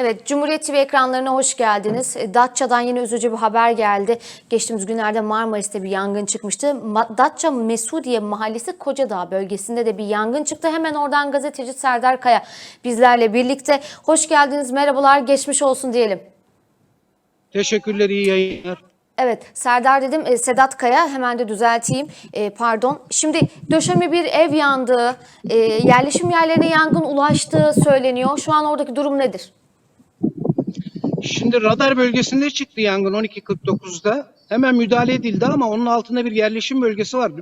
Evet, Cumhuriyet TV ekranlarına hoş geldiniz. E, Datça'dan yine üzücü bir haber geldi. Geçtiğimiz günlerde Marmaris'te bir yangın çıkmıştı. Datça Mesudiye Mahallesi Kocadağ bölgesinde de bir yangın çıktı. Hemen oradan gazeteci Serdar Kaya bizlerle birlikte. Hoş geldiniz, merhabalar, geçmiş olsun diyelim. Teşekkürler, iyi yayınlar. Evet, Serdar dedim, e, Sedat Kaya hemen de düzelteyim, E, pardon. Şimdi döşeme bir ev yandığı, e, yerleşim yerlerine yangın ulaştığı söyleniyor. Şu an oradaki durum nedir? Şimdi radar bölgesinde çıktı yangın 12.49'da. Hemen müdahale edildi ama onun altında bir yerleşim bölgesi var.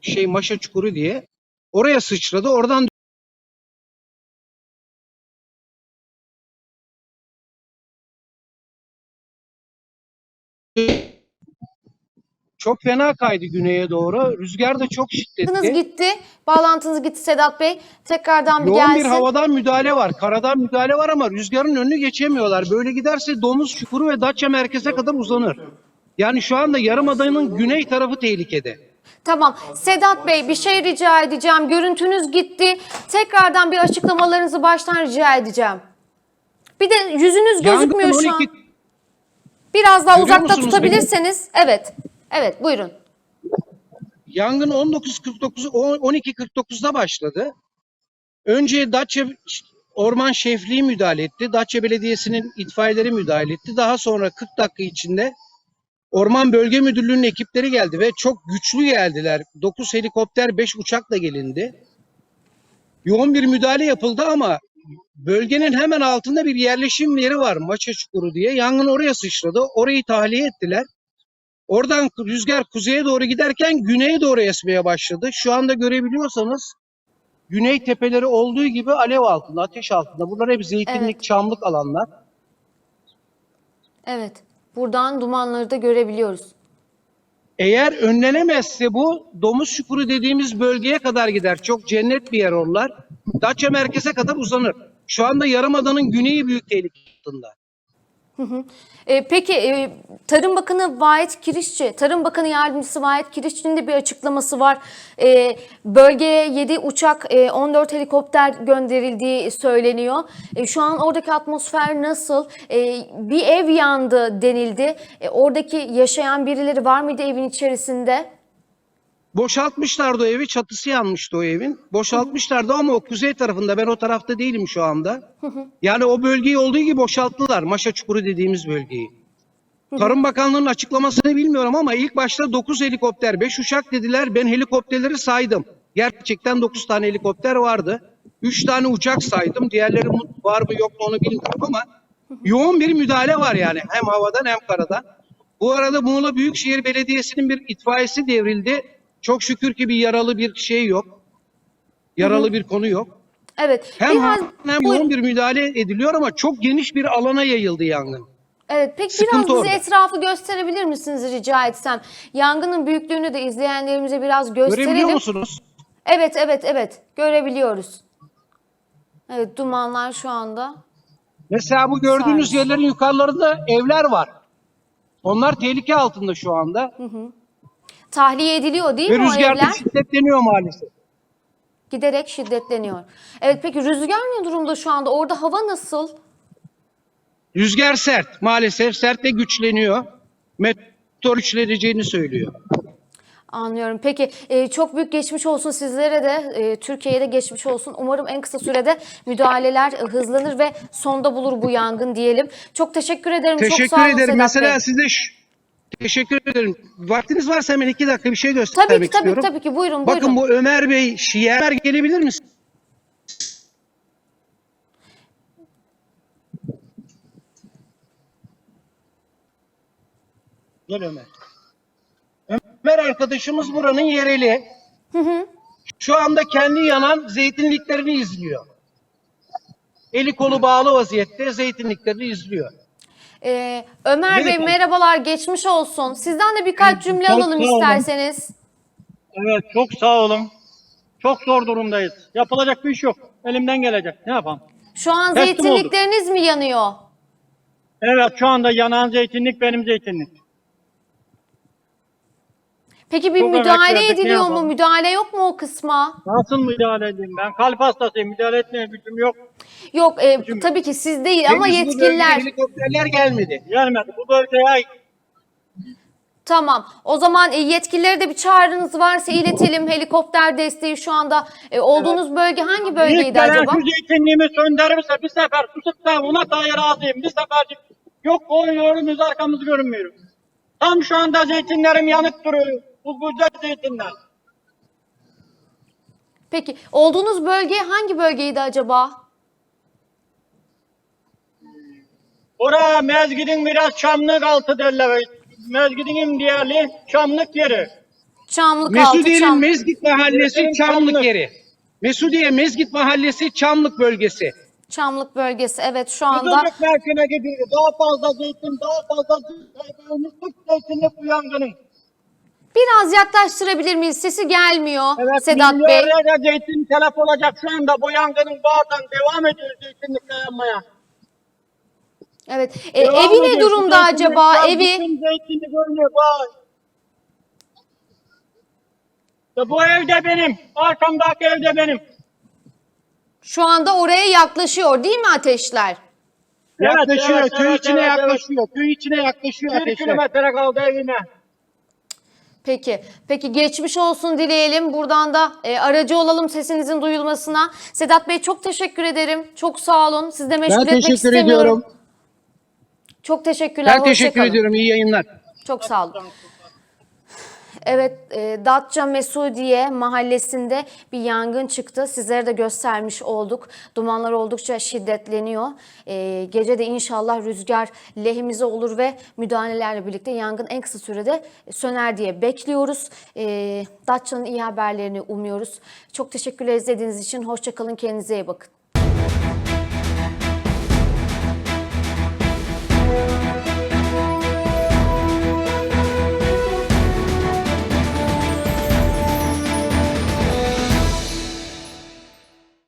Şey Maşa Çukuru diye. Oraya sıçradı. Oradan çok fena kaydı güneye doğru. Rüzgar da çok şiddetli. gitti. Bağlantınız gitti Sedat Bey. Tekrardan bir Yoğun gelsin. bir havadan müdahale var. Karadan müdahale var ama rüzgarın önünü geçemiyorlar. Böyle giderse Domuz Çukuru ve Datça merkeze kadar uzanır. Yani şu anda Yarımada'nın güney tarafı tehlikede. Tamam. Sedat Bey bir şey rica edeceğim. Görüntünüz gitti. Tekrardan bir açıklamalarınızı baştan rica edeceğim. Bir de yüzünüz gözükmüyor şu an. 12 Biraz daha Görüyor uzakta musunuz tutabilirseniz. Evet. Evet buyurun. Yangın 19.49 12.49'da başladı. Önce Datça Orman Şefliği müdahale etti. Datça Belediyesi'nin itfaiyeleri müdahale etti. Daha sonra 40 dakika içinde Orman Bölge Müdürlüğü'nün ekipleri geldi ve çok güçlü geldiler. 9 helikopter, 5 uçakla gelindi. Yoğun bir müdahale yapıldı ama bölgenin hemen altında bir yerleşim yeri var. Maça Çukuru diye. Yangın oraya sıçradı. Orayı tahliye ettiler. Oradan rüzgar kuzeye doğru giderken güneye doğru esmeye başladı. Şu anda görebiliyorsanız güney tepeleri olduğu gibi alev altında, ateş altında. Bunlar hep zeytinlik, Evet. çamlık alanlar. Evet. Buradan dumanları da görebiliyoruz. Eğer önlenemezse bu domuz çukuru dediğimiz bölgeye kadar gider. Çok cennet bir yer oralar. Datça merkeze kadar uzanır. Şu anda Yarımada'nın güneyi büyük tehlike altında. Ee, peki e, Tarım Bakanı Vahit Kirişçi, Tarım Bakanı Yardımcısı Vahit Kirişçi'nin de bir açıklaması var. Ee, bölgeye 7 uçak, e, 14 helikopter gönderildiği söyleniyor. E, şu an oradaki atmosfer nasıl? E, bir ev yandı denildi. E, oradaki yaşayan birileri var mıydı evin içerisinde? Boşaltmışlardı o evi, çatısı yanmıştı o evin. Boşaltmışlardı ama o kuzey tarafında, ben o tarafta değilim şu anda. Yani o bölgeyi olduğu gibi boşalttılar, Maşa Çukuru dediğimiz bölgeyi. Tarım Bakanlığı'nın açıklamasını bilmiyorum ama ilk başta 9 helikopter, 5 uçak dediler. Ben helikopterleri saydım. Gerçekten 9 tane helikopter vardı. 3 tane uçak saydım. Diğerleri var mı yok mu onu bilmiyorum ama yoğun bir müdahale var yani. Hem havadan hem karadan. Bu arada Muğla Büyükşehir Belediyesi'nin bir itfaiyesi devrildi. Çok şükür ki bir yaralı bir şey yok. Yaralı bir konu yok. Evet. Hem biraz, hem buyurun. yoğun bir müdahale ediliyor ama çok geniş bir alana yayıldı yangın. Evet, peki Sıkıntı biraz bize orada. etrafı gösterebilir misiniz rica etsem? Yangının büyüklüğünü de izleyenlerimize biraz gösterelim. Görebiliyor musunuz? Evet, evet, evet. Görebiliyoruz. Evet, dumanlar şu anda. Mesela bu gördüğünüz Sağ yerlerin yukarılarında evler var. Onlar tehlike altında şu anda. Tahliye ediliyor değil Ve mi o rüzgar evler? şiddetleniyor maalesef. Giderek şiddetleniyor. Evet, peki rüzgar ne durumda şu anda? Orada hava nasıl? Rüzgar sert. Maalesef sert ve güçleniyor. Meteor güçleneceğini söylüyor. Anlıyorum. Peki e, çok büyük geçmiş olsun sizlere de e, Türkiye'ye de geçmiş olsun. Umarım en kısa sürede müdahaleler e, hızlanır ve sonda bulur bu yangın diyelim. Çok teşekkür ederim. çok Teşekkür sağ olun ederim. Sedat Mesela Bey. size ş- teşekkür ederim. Vaktiniz varsa hemen iki dakika bir şey göstermek Tabii ki tabii istiyorum. tabii ki buyurun Bakın buyurun. bu Ömer Bey, Ömer gelebilir misin? Gel Ömer. Ömer arkadaşımız buranın yereli. Şu anda kendi yanan zeytinliklerini izliyor. Eli kolu bağlı vaziyette zeytinliklerini izliyor. Ee, Ömer Bey merhabalar geçmiş olsun. Sizden de birkaç cümle çok alalım sağ olun. isterseniz. Evet çok sağ olun. Çok zor durumdayız. Yapılacak bir iş yok. Elimden gelecek. Ne yapalım? Şu an Teslim zeytinlikleriniz mi yanıyor? Evet şu anda yanan zeytinlik benim zeytinlik. Peki bir Çok müdahale ediliyor mu? yapalım? Müdahale yok mu o kısma? Nasıl müdahale edeyim? Ben kalp hastasıyım. Müdahale etmeye gücüm yok. Yok e, tabii ki siz değil ama bu bölgeye yetkililer. Helikopterler gelmedi. Gelmedi. Bu bölgeye Tamam. O zaman e, yetkililere de bir çağrınız varsa iletelim. Helikopter desteği şu anda e, olduğunuz bölge hangi ilk bölgeydi gelen acaba? şu zeytinliğimi söndürürse bir sefer tutup da ona dair razıyım. Bir sefercik yok koyuyoruz arkamız görünmüyor. Tam şu anda zeytinlerim yanık duruyor. Bu güzel zeytinler. Peki olduğunuz bölge hangi bölgeydi acaba? Oraya mezgidin biraz çamlık altı derler. Mezgidin diğerli çamlık yeri. Çamlık altı Mesudiye'nin Çam. Mezgit Mahallesi Çamlık. Çamlık yeri. Mesudiye Mezgit Mahallesi Çamlık bölgesi. Çamlık bölgesi. Evet şu anda Kızılcık merkezine gidiyor. Daha fazla zeytin, daha fazla zeytin. Unuttuk zeytinlik bu yangının. Biraz yaklaştırabilir miyiz? Sesi gelmiyor Evet, Sedat Bey. milyarlarca zeytin telef olacak şu anda. Bu yangının bağdan devam ediyor zeytinlikle yanmaya. Evet. E, Devam evi ne ediyor. durumda acaba? Evi Bütün. İşte bu evde benim. Arkamdaki evde benim. şu anda oraya yaklaşıyor değil mi ateşler? Evet, yaklaşıyor, evet, köy evet, içine evet, evet. yaklaşıyor. Köy içine yaklaşıyor Bir ateşler. kilometre kaldı evine. Peki. Peki geçmiş olsun dileyelim. Buradan da e, aracı olalım sesinizin duyulmasına. Sedat Bey çok teşekkür ederim. Çok sağ olun. Siz de meşgul Ben etmek teşekkür istemiyorum. ediyorum. Çok teşekkürler. Ben teşekkür ediyorum. İyi yayınlar. Çok sağ olun. Evet, e, Datça Mesudiye mahallesinde bir yangın çıktı. Sizlere de göstermiş olduk. Dumanlar oldukça şiddetleniyor. E, gece de inşallah rüzgar lehimize olur ve müdahalelerle birlikte yangın en kısa sürede söner diye bekliyoruz. E, Datça'nın iyi haberlerini umuyoruz. Çok teşekkürler izlediğiniz için. Hoşçakalın, kendinize iyi bakın.